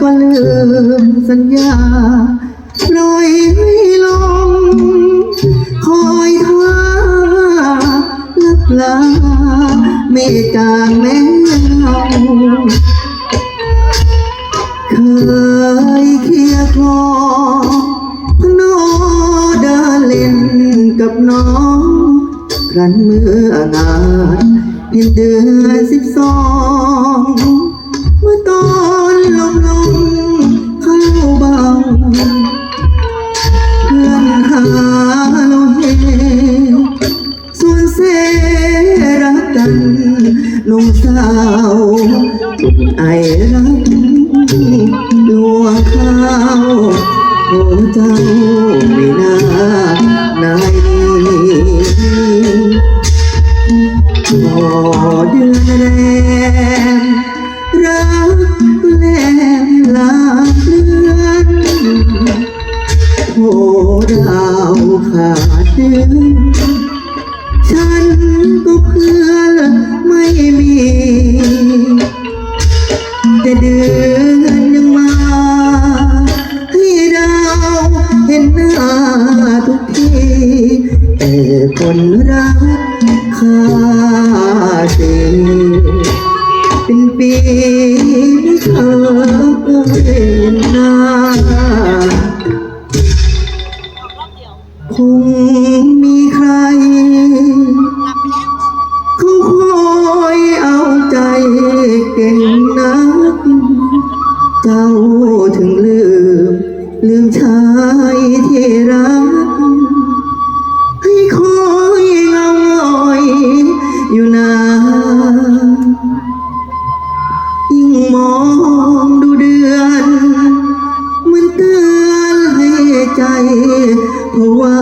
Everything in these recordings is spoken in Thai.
ก็ลืมสัญญาปล่อยให้ลมคอยท่าลับลาไม่จางแม้เงาเคยเคียร์คลอพนอเดินเล่นกับน้องครั้นเมื่องานเห็นเดือนสิบสอง นุ่มสาวไอรักลวงข้าวโอ้เจ้าไม่น่านายพอเดือนแรมรักแลมลาเลือนโอ้ดาวขาดเดือนฉันก็เพื่อนม่มี ทุกทีแต่คนรักข้าเสีเป็นปีไม่เคยเห็นหน้าคงมีใครเขาคอยเอาใจเก่งนัก เจ้าถึงลืม ลืมชายที่รัก ยิ่งมองดูเดือนมันเตือนให้ใจเพราะว่า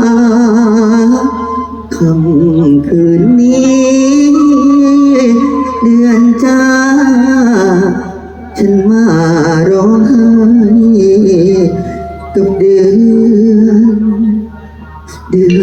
คำคืนนี้ เดือนจ้า ฉันมาร้องไห้กับเดือน เดือน